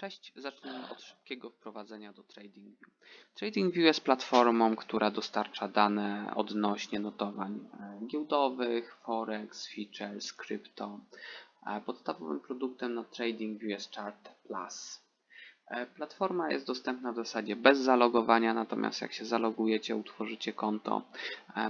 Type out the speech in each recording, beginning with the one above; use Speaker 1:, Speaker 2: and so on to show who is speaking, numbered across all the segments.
Speaker 1: Cześć, zacznijmy od szybkiego wprowadzenia do TradingView. TradingView jest platformą, która dostarcza dane odnośnie notowań e, giełdowych, forex, features, krypto. E, Podstawowym produktem na TradingView jest Chart Plus. E, Platforma jest dostępna w zasadzie bez zalogowania, natomiast jak się zalogujecie, utworzycie konto,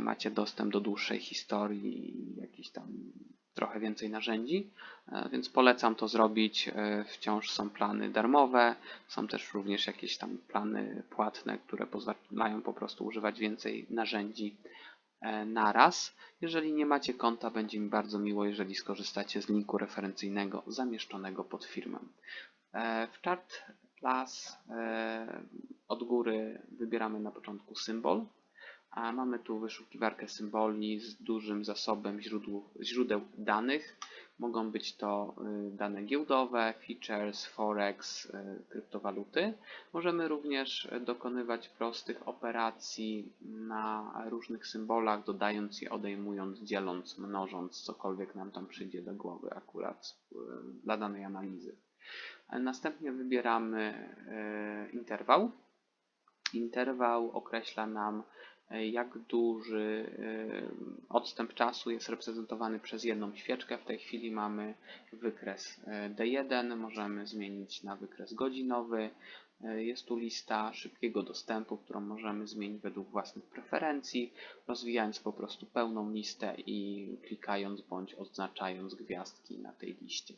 Speaker 1: macie dostęp do dłuższej historii i jakichś tam trochę więcej narzędzi, e, więc polecam to zrobić. E, Wciąż są plany darmowe, są też również jakieś tam plany płatne, które pozwalają po prostu używać więcej narzędzi e, naraz. Jeżeli nie macie konta, będzie mi bardzo miło, jeżeli skorzystacie z linku referencyjnego zamieszczonego pod. E, W Chart Plus od góry wybieramy na początku symbol, a mamy tu wyszukiwarkę symboli z dużym zasobem źródeł, źródeł danych. Mogą być to y, dane giełdowe, features, forex, y, kryptowaluty. Możemy również dokonywać prostych operacji na różnych symbolach, dodając je, odejmując, dzieląc, mnożąc, cokolwiek nam tam przyjdzie do głowy akurat y, dla danej analizy. Następnie wybieramy interwał. Interwał określa nam, jak duży e, odstęp czasu jest reprezentowany przez jedną świeczkę. W tej chwili mamy wykres e, D1, możemy zmienić na wykres godzinowy. E, Jest tu lista szybkiego dostępu, którą możemy zmienić według własnych preferencji, rozwijając po prostu pełną listę i klikając bądź oznaczając gwiazdki na tej liście.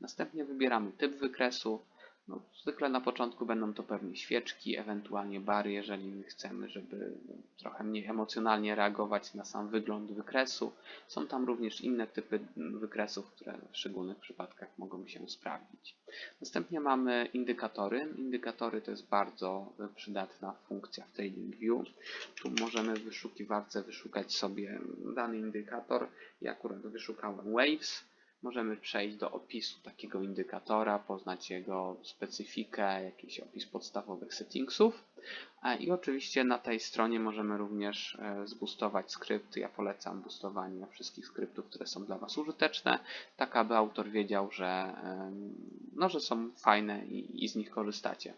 Speaker 1: Następnie wybieramy typ wykresu. No, zwykle na początku będą to pewnie świeczki, ewentualnie bary, jeżeli chcemy, żeby trochę mniej emocjonalnie reagować na sam wygląd wykresu. Są tam również inne typy wykresów, które w szczególnych przypadkach mogą się sprawdzić. Następnie mamy indykatory. Indykatory to jest bardzo przydatna funkcja w TradingView. Tu możemy w wyszukiwarce wyszukać sobie dany indykator. Ja akurat wyszukałem Waves. Możemy przejść do opisu takiego indykatora, poznać jego specyfikę, jakiś opis podstawowych settingsów. E, I oczywiście na tej stronie możemy również e, zboostować skrypty. Ja polecam boostowanie wszystkich skryptów, które są dla Was użyteczne, tak aby autor wiedział, że, em, no, że są fajne i, i z nich korzystacie.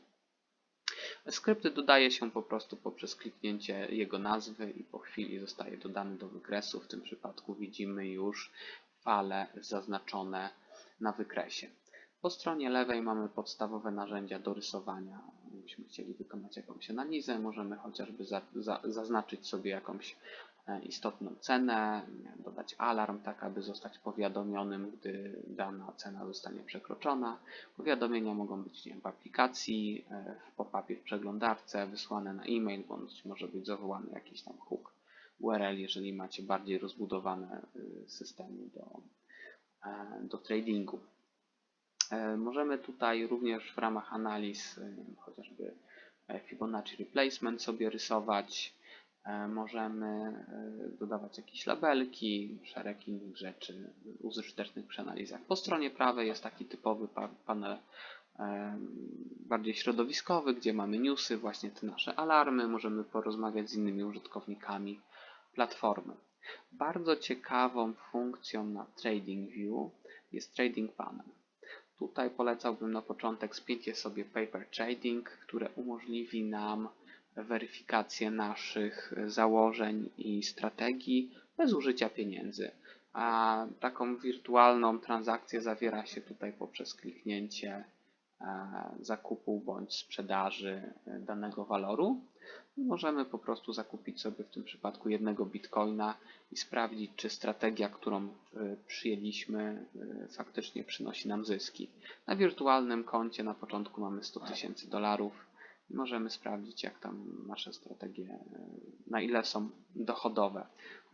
Speaker 1: Skrypty dodaje się po prostu poprzez kliknięcie jego nazwy i po chwili zostaje dodany do wykresu. W tym przypadku widzimy już fale zaznaczone na wykresie. Po stronie lewej mamy podstawowe narzędzia do rysowania. Gdybyśmy chcieli wykonać jakąś analizę, możemy chociażby za, za, zaznaczyć sobie jakąś e, istotną cenę, dodać alarm, tak aby zostać powiadomionym, gdy dana cena zostanie przekroczona. Powiadomienia mogą być wiem, w aplikacji, e, w pop-upie w przeglądarce, wysłane na e-mail, bądź może być zawołany jakiś tam hook URL, jeżeli macie bardziej rozbudowane y, systemy do, e, do tradingu. E, Możemy tutaj również w ramach analiz, y, chociażby e, Fibonacci Replacement sobie rysować. Możemy dodawać jakieś labelki, szereg innych rzeczy użytecznych przy analizach. Po stronie prawej jest taki typowy pa- panel bardziej środowiskowy, gdzie mamy newsy, właśnie te nasze alarmy, możemy porozmawiać z innymi użytkownikami platformy. Bardzo ciekawą funkcją na TradingView jest Trading Panel. Tutaj polecałbym na początek spięcie sobie Paper Trading, które umożliwi nam weryfikację naszych założeń i strategii bez użycia pieniędzy. A taką wirtualną transakcję zawiera się tutaj poprzez kliknięcie zakupu bądź sprzedaży e, danego waloru. Możemy po prostu zakupić sobie w tym przypadku jednego bitcoina i sprawdzić, czy strategia, którą y, przyjęliśmy, faktycznie przynosi nam zyski. Na wirtualnym koncie na początku mamy 100 tysięcy dolarów i możemy sprawdzić, jak tam nasze strategie, na ile są dochodowe.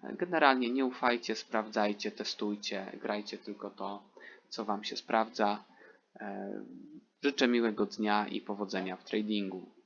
Speaker 1: Generalnie nie ufajcie, sprawdzajcie, testujcie, grajcie tylko to, co Wam się sprawdza. E, Życzę miłego dnia i powodzenia w tradingu.